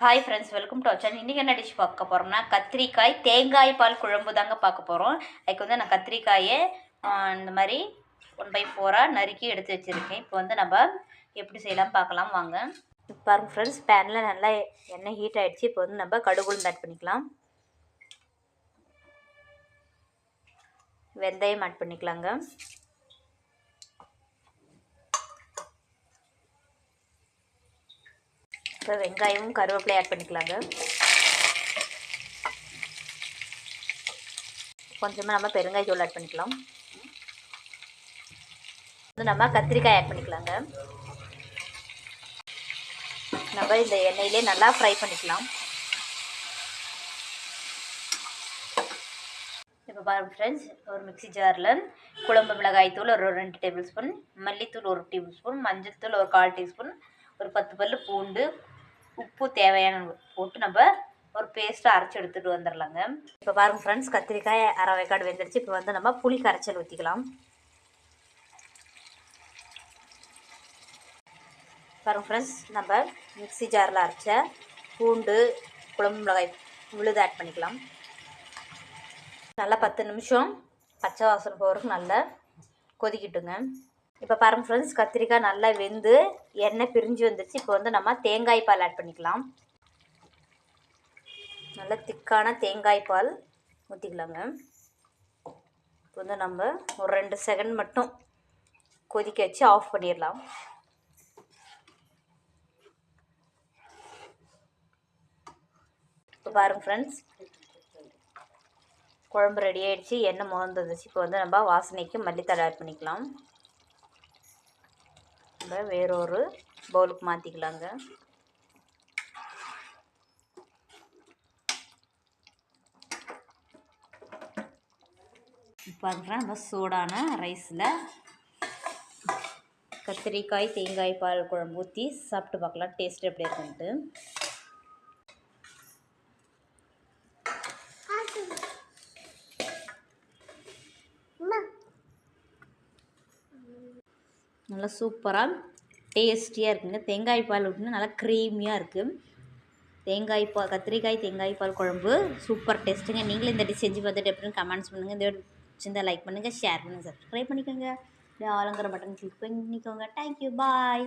Hi friends welcome to channel இன்றைக்கி என்ன dish பார்க்க போகிறோம்னா கத்திரிக்காய் தேங்காய் பால் குழம்பு தாங்க பார்க்க போகிறோம் அதுக்கு வந்து நான் கத்திரிக்காயை இந்த மாதிரி ஒன் பை ஃபோராக நறுக்கி எடுத்து வச்சுருக்கேன். இப்போ வந்து நம்ம எப்படி செய்யலாம் பார்க்கலாம் வாங்க. இப்போ பாருங்க ஃப்ரெண்ட்ஸ் பேனில் நல்லா எண்ணெய் ஹீட் ஆகிடுச்சு இப்போ வந்து நம்ம கடுகுளுந்து ஆட் பண்ணிக்கலாம். வெந்தயம் ஆட் பண்ணிக்கலாங்க. இப்போ வெங்காயமும் கருவேப்பிலை ஆட் பண்ணிக்கலாங்க. கொஞ்சமாக நம்ம பெருங்காயத்தூள் ஆட் பண்ணிக்கலாம். வந்து நம்ம கத்திரிக்காய் ஆட் பண்ணிக்கலாங்க. நம்ம இந்த எண்ணெயிலே நல்லா ஃப்ரை பண்ணிக்கலாம். இப்போ பாருங்கள் ஃப்ரெண்ட்ஸ் ஒரு மிக்ஸி ஜாரில் குழம்பு மிளகாய் தூள் ஒரு ரெண்டு டேபிள் ஸ்பூன் மல்லித்தூள் ஒரு டேபிள் ஸ்பூன் மஞ்சள் தூள் ஒரு கால் டீஸ்பூன் ஒரு பத்து பல் பூண்டு உப்பு தேவையான போட்டு நம்ம ஒரு பேஸ்ட்டாக அரைச்சி எடுத்துகிட்டு வந்துடலாங்க இப்போ பாருங்கள் ஃப்ரெண்ட்ஸ் கத்திரிக்காய் அரைவேக்காடு வெந்துடுச்சு இப்போ வந்து நம்ம புளி கரைச்சல் ஊற்றிக்கலாம் பாருங்க ஃப்ரெண்ட்ஸ் நம்ம மிக்ஸி ஜாரில் அரைச்ச பூண்டு குழம்பு மிளகாய் விழுது ஆட் பண்ணிக்கலாம். நல்லா பத்து நிமிஷம் பச்சை வாசனை போகிறதுக்கு நல்லா கொதிக்கிட்டுங்க. இப்போ பாருங்க ஃப்ரெண்ட்ஸ் கத்திரிக்காய் நல்லா வெந்து எண்ணெய் பிரிஞ்சு வந்துருச்சு இப்போ வந்து நம்ம தேங்காய் பால் ஆட் பண்ணிக்கலாம். நல்லா திக்கான தேங்காய் பால் ஊற்றிக்கலாங்க இப்போ வந்து நம்ம ஒரு ரெண்டு செகண்ட் மட்டும் கொதிக்க வச்சு ஆஃப் பண்ணிடலாம். இப்போ பாருங்க ஃப்ரெண்ட்ஸ் குழம்பு ரெடி ஆகிடுச்சு எண்ணெய் மோந்து வந்துச்சு இப்போ வந்து நம்ம வாசனைக்கு மல்லித்தழை ஆட் பண்ணிக்கலாம். நம்ம வேறொரு பவுலுக்கு மாற்றிக்கலாங்க பார்க்குறேன் நம்ம சூடான ரைஸில் கத்திரிக்காய் தேங்காய் பால் குழம்பு ஊற்றி சாப்பிட்டு பார்க்கலாம். டேஸ்ட் எப்படி இருக்குன்ட்டு. நல்லா சூப்பராக டேஸ்டியாக இருக்குங்க. தேங்காய் பால் விட்டுனா நல்லா க்ரீமியாக இருக்குது தேங்காய் பால் கத்திரிக்காய் தேங்காய் பால் குழம்பு சூப்பர் டேஸ்ட்டுங்க நீங்களும் இந்த டிஷ் செஞ்சு பார்த்துட்டு எப்படின்னு கமெண்ட்ஸ் பண்ணுங்கள் இதோட சின்ன லைக் பண்ணுங்கள் ஷேர் பண்ணுங்கள் சப்ஸ்கிரைப் பண்ணிக்கோங்க. ஆளுங்கிற பட்டன் கிளிக் பண்ணிக்கோங்க. Thank you bye